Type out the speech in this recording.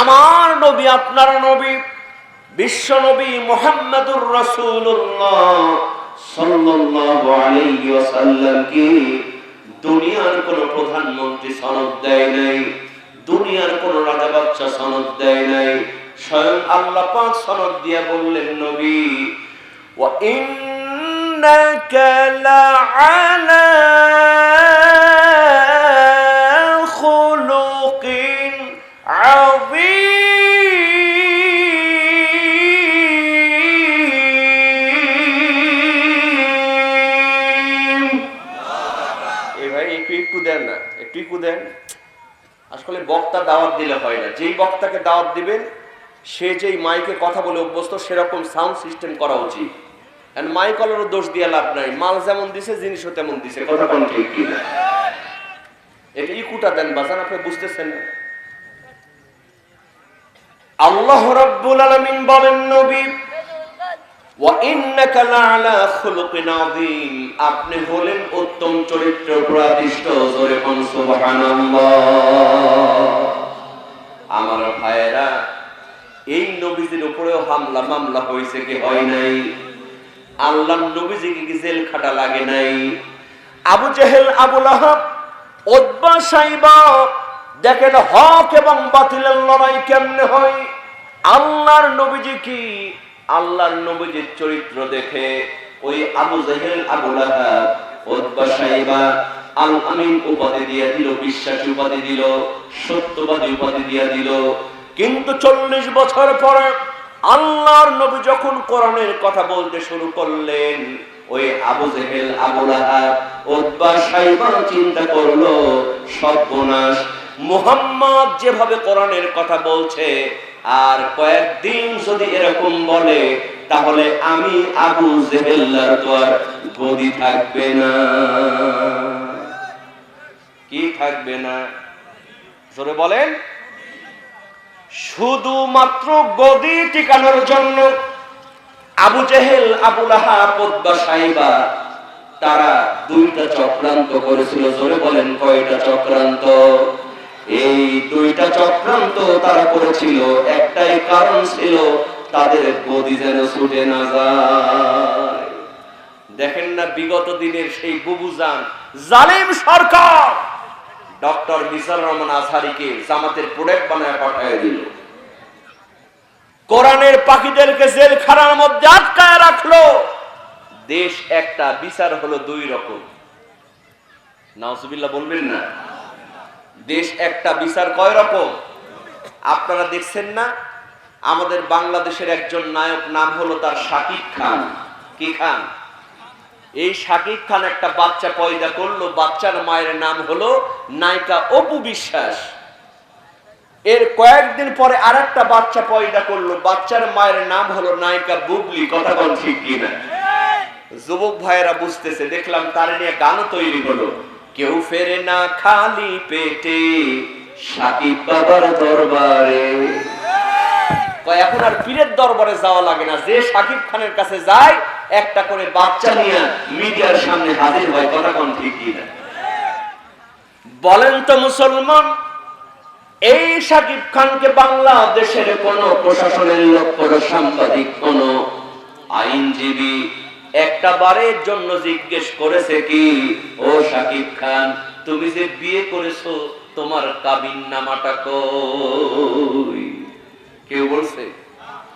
আমার নবী, আপনার নবী, বিশ্ব নবী মোহাম্মদুর রসুল্লাহ দুনিয়ার কোন প্রধানমন্ত্রী সনদ দেয় নাই, দুনিয়ার কোন রাজা বাচ্চা সনদ দেয় নাই, স্বয়ং আল্লাহ পাক সনদ দিয়ে বললেন, নবী, ওয়া ইন্নাকা লাআলা একটু একটু দেন না একটু একটু দেন। আসলে বক্তা দাওয়াত দিলে হয় না। যেই বক্তাকে দাওয়াত দিবেন সে যেই মাইকে কথা বলে অভ্যস্ত সেরকম সাউন্ড সিস্টেম করা উচিত। And মাইক হলেরও দোষ দিয়ে লাভ নাই। মাল যেমন দিছে জিনিসও তেমন দিছে। কথা কোন ঠিক কি না এটা ইকুটা দেন বাজান আপনি বুঝতেছেন না। আল্লাহ রাব্বুল আলামিন বলেন, নবী আপনি হলেন উত্তম চরিত্র প্রাদিষ্ট জোরে বলুন, সুবহানাল্লাহ। আমার ভাইরা এই নবীজির উপরেও হামলা মামলা হয়েছে কি হয় নাই? আল্লাহর নবীজিকে কি জেল খাটা লাগে নাই? আবু জাহেল, আবু লাহাব ওদবা সাইবা, দেখেন হক এবং বাতিলের লড়াই কেমনে হয়? আল্লাহর নবীজি কি? আল্লাহর নবীজির চরিত্র দেখে ওই আবু জেহেল, আবু চল্লিশ বছর আল্লাহর নবী যখন কোরআনের কথা বলতে শুরু করলেন, ওই আবু জেহেল চিন্তা করল, সর্বনাশ। মুহাম্মদ যেভাবে কোরআনের কথা বলছে আর কয়েকদিন যদি এরকম বলে, তাহলে আমি আবু জেহেল্লার তো আর গদি থাকবে না। কি থাকবে না? জোরে বলেন। শুধুমাত্র গদি টিকানোর জন্য আবু জেহেল আবুল আহাবা সাইবা, তারা দুইটা চক্রান্ত করেছিল। জোরে বলেন, কয়টা চক্রান্ত? এই দুইটা চক্রান্ত তারা করেছিল। একটাই কারণ ছিল তাদের গদি যেন ছুটে না যায়। দেখেন না বিগত দিনের সেই বুবুজান জালিম সরকার। ডক্টর মিসার রহমান আজহারিকে জামাতের প্রোডাক্ট বানায় পাঠায় দিল। কোরআনের পাখিদেরকে জেল খানার মধ্যে আটকায় রাখল। দেশ একটা, বিচার হলো দুই রকম। নাউজুবিল্লাহ বলবেন না? দেশ একটা বিচার কয় রকম? আপনারা দেখছেন না? আমাদের বাংলাদেশের একজন নায়ক নাম হলো তার শাকিব খান। কি খান? এই শাকিব খান একটা বাচ্চা পয়দা করল, বাচ্চার মায়ের নাম হলো নায়িকা অপু বিশ্বাস। এর কয়েকদিন পরে আর একটা বাচ্চা পয়দা করল, বাচ্চার মায়ের নাম হলো নায়িকা বুবলি। কথা বল ঠিক কিনা? যুবক ভাইয়েরা বুঝতেছে, দেখলাম তার নিয়ে গানও তৈরি হলো। কেউ ফেরে না খালি পেটে সাকিব বাবার দরবারে। এখন আর পীরের দরবারে যাওয়া লাগে না। যে সাকিব খানের কাছে যায়, একটা করে বাচ্চা নিয়ে মিডিয়ার সামনে হাজির হয়, কথা কোন ঠিক বলেন তো মুসলমান, এই সাকিব খানকে বাংলাদেশের কোন প্রশাসনের লোক, কোন সাংবাদিক, কোন আইনজীবী একটা বারের জন্য জিজ্ঞেস করেছে কি, ও সাকিব খান, তুমি যে বিয়ে করেছ, তোমার কাবিন নামাটা কেউ বলছে